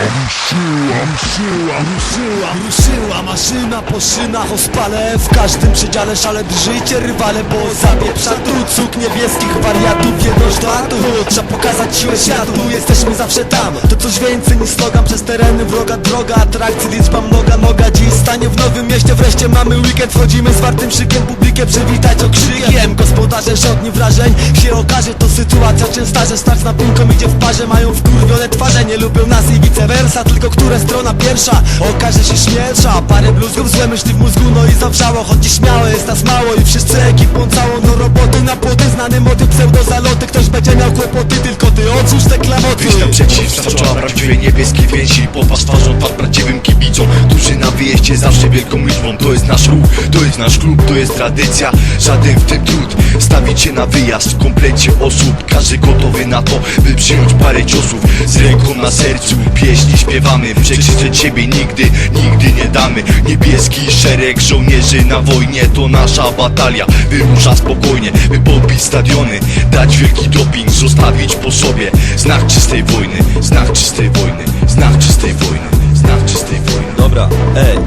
Ruszyła, ruszyła, ruszyła, ruszyła maszyna po szynach ospale W każdym przedziale szale drżyjcie rywale Bo zapieprza tu cuk niebieskich wariatów. Jedność do atu Trzeba pokazać siłę światu. Jesteśmy zawsze tam To coś więcej niż slogan. Przez tereny wroga droga Atrakcji liczba mnoga noga. Dziś stanie w nowym mieście Wreszcie mamy weekend. Wchodzimy z wartym szykiem Publikę przywitać okrzykiem. Gospodarze żadni wrażeń się okaże To sytuacja. Częsta, że start na idzie w parze Mają wkurwione twarze Nie lubią nas i wice tylko która strona pierwsza? Okaże się śmielsza. Parę bluzgów, złe myśli w mózgu No i zawrzało. Choć dziś śmiało jest nas mało I wszyscy ekipą całą Do roboty na płoty. Znany motyw pseudozaloty Ktoś będzie miał kłopoty Tylko ty odłóż te klamoty. Wyjść naprzeciw, zaczęła prawdziwej niebieskiej więzi. Popatrz twarzą twarz prawdziwym kibicom. Którzy na wyjeździe zawsze wielką liczbą. To jest nasz ruch, to jest nasz klub, to jest tradycja. Żaden w tym trud, stawić się na wyjazd W komplecie osób, każdy gotowy na to By przyjąć parę ciosów. Z ręką na sercu Pieśni śpiewamy, przekrzyczeć siebie nigdy, nigdy nie damy. Niebieski szereg żołnierzy na wojnie To nasza batalia, wyrusza spokojnie By pobić stadiony, dać wielki doping Zostawić po sobie. Znak czystej wojny Znak czystej wojny, znak czystej wojny Znak czystej wojny. Dobra, ej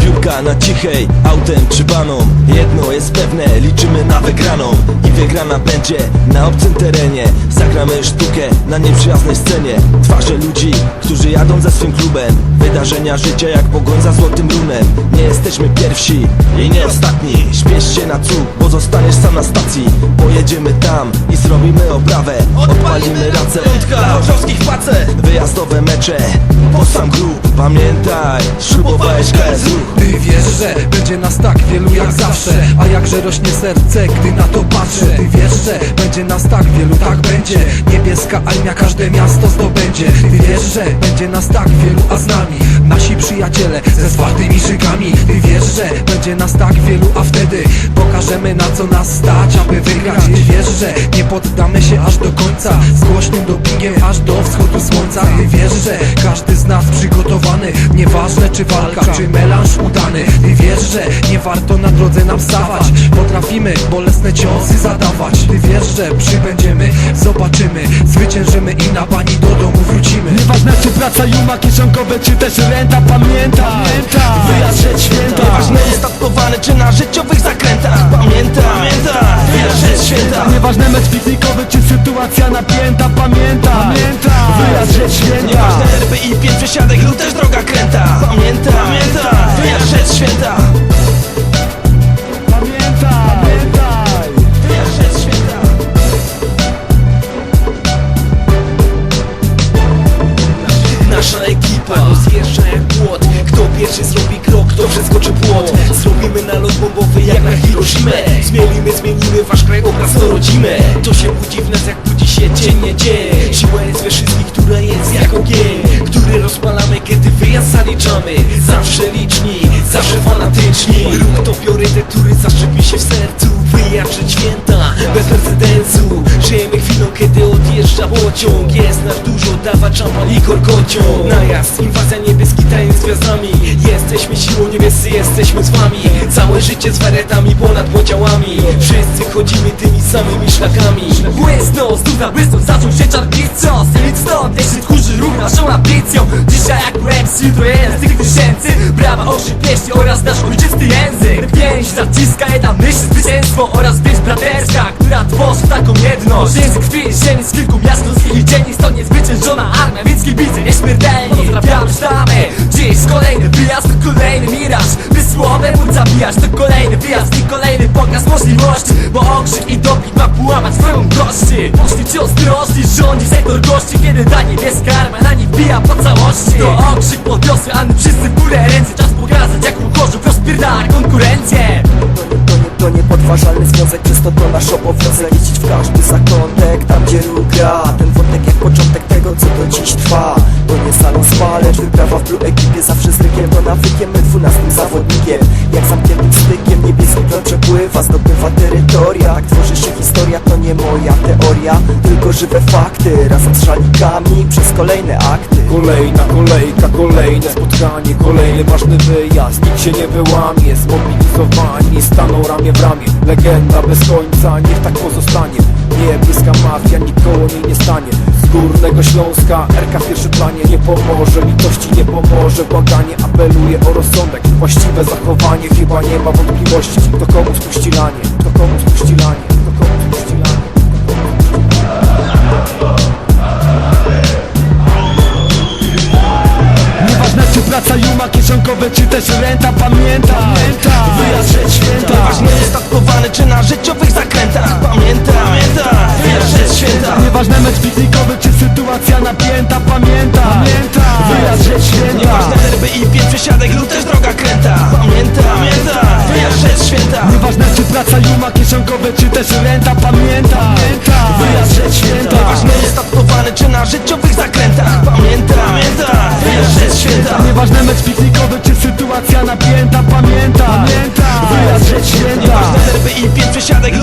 Piłka na cichej, autem czy baną. Jedno jest pewne, liczymy na wygraną I wygrana będzie na obcym terenie. Zagramy sztukę na nieprzyjaznej scenie. Twarze ludzi, którzy jadą ze swym klubem. Wydarzenia życia jak pogoń za złotym runem Nie jesteśmy pierwsi i nie ostatni. Śpiesz się na cud, bo zostaniesz sam na stacji. Pojedziemy tam i zrobimy oprawę. Odpalimy racę dla orzowskich pace Wyjazdowe mecze, po sam grób. Pamiętaj, ślubowałeś KSU Ty wiesz, że będzie nas tak wielu jak zawsze. A jakże rośnie serce, gdy na to patrzę Ty wiesz, że będzie nas tak wielu, tak będzie. Niebieska armia każde miasto zdobędzie. Ty wiesz, że będzie nas tak wielu, a z nami Nasi przyjaciele ze zwartymi szykami. Ty wiesz, że będzie nas tak wielu, a wtedy Pokażemy na co nas stać, aby wygrać. Ty wiesz, że nie poddamy się aż do końca. Z głośnym dopingiem aż do wschodu słońca. Ty wiesz, że każdy z nas przygotowany. Nieważne czy walka, czy melanż udany. Ty wiesz, że nie warto na drodze nam stawać. Potrafimy bolesne ciosy zadawać. Ty wiesz, że przybędziemy, zobaczymy. Zwyciężymy i na bani do domu wrócimy. Nieważne czy praca juma kieszonkowe czy też renta Pamiętaj, wyjazd rzecz święta Nieważne sytuacja napięta Pamiętaj, wyjazd rzecz święta. Nieważne herby i pięć przesiadek lub też droga kręta. Pamiętaj, Pamiętaj, pamiętaj Wyjazd rzecz święta. Nasza ekipa rozjeżdża jak płot. Kto pierwszy zrobi krok, kto przeskoczy płot. Zrobimy nalot bombowy jak na Hiroshimę. Zmielimy, zmienimy wasz kraj obraz to rodzimy. To się budzi w nas jak dzień Siła jest we która jest jak ogień Który rozpalamy, kiedy wyjazd zaliczamy. Zawsze liczni, zawsze fanatyczni. Ruch to priorytet, który zaszczepi się w sercu. Przed święta, bez precedensu. Żyjemy chwilą, kiedy odjeżdża pociąg. Jest nas dużo, dawać szampan i korkociąg. Najazd, inwazja niebieski tajem z gwiazdami. Jesteśmy siłą niebiescy, jesteśmy z wami. Całe życie z waretami ponad podziałami. Wszyscy chodzimy tymi samymi szlakami. Błysnął, znów na błysnął, zaczął się czarnicą Stylic stąd, jeśli tchórzy ruch naszą ambicją. Dzisiaj jak MC, jutro jeden z tych tysięcy. Brawa, okrzyk, pieśni oraz nasz ojczysty język. Pięść zaciska jedna myśl, zwycięstwo oraz więź braterska Która tworzy taką jedność. Język krwi, ziemi z kilku miast ludzkich i dziennik Stąd niezwyciężona armia, więc kibice nieśmiertelni. Sztamy, dziś kolejny wyjazd, to kolejny miraż. By słowem móc zabijać, to kolejny wyjazd i kolejny pokaz możliwości. Bo okrzyk i doping ma połamać swoją kości. Poszlicie ostrożni, rządzi sektor gości. Kiedy ta niebieska armia na nich bija po całości. To okrzyk podniosły, a my wszyscy w górę ręce. Czas pokazać jak uchorzów rozpierdala konkurencję To nie, to niepodważalny związek, przez to to nasz obowiązek. Liczyć w każdy zakątek, tam gdzie ruch gra. Ten wątek jak początek tego, co do dziś trwa. To nie salon spa, lecz wyprawa w blue ekipie Zawsze z rykiem, to nawykiem, my dwunastym zawodnikiem. Jak zamkniętym stykiem, przepływa Zdobywa terytoria, tak tworzy się historia To nie moja teoria, tylko żywe fakty. Razem z szalnikami, przez kolejne akty. Kolejna kolejka, kolejne spotkanie Kolejny ważny wyjazd, nikt się nie wyłamie Zmobilizowani, staną ramię w ramię. Legenda bez końca, niech tak pozostanie. Niebieska mafia, nikoło niej nie stanie górnego Śląska, RK w pierwszym planie Nie pomoże, litości nie pomoże. Błaganie apeluje o rozsądek właściwe zachowanie. Chyba nie ma wątpliwości To komu spuścilanie, to komu spuścilanie To komu spuścilanie Nieważne czy praca juma kieszonkowe czy też renta Pamiętaj, wyjazd przed święta. Nieważne ustatkowany czy na życiowych sytuacja napięta Pamiętaj, wyjazd przed święta. Nieważne nerwy i pięć przesiadek lub też droga kręta. Pamiętaj, pamiętaj, wiesz, że święta. Nieważne czy praca juma kieszonkowe czy też renta. Pamiętaj, wyjazd przed święta. Nieważne ustatkowany czy na życiowych zakrętach. Pamiętaj, pamiętaj, wiesz, że święta. Nieważne mecz piknikowy czy sytuacja napięta. Pamiętaj, wyjazd przed święta. Nieważne nerwy i pięć przesiadek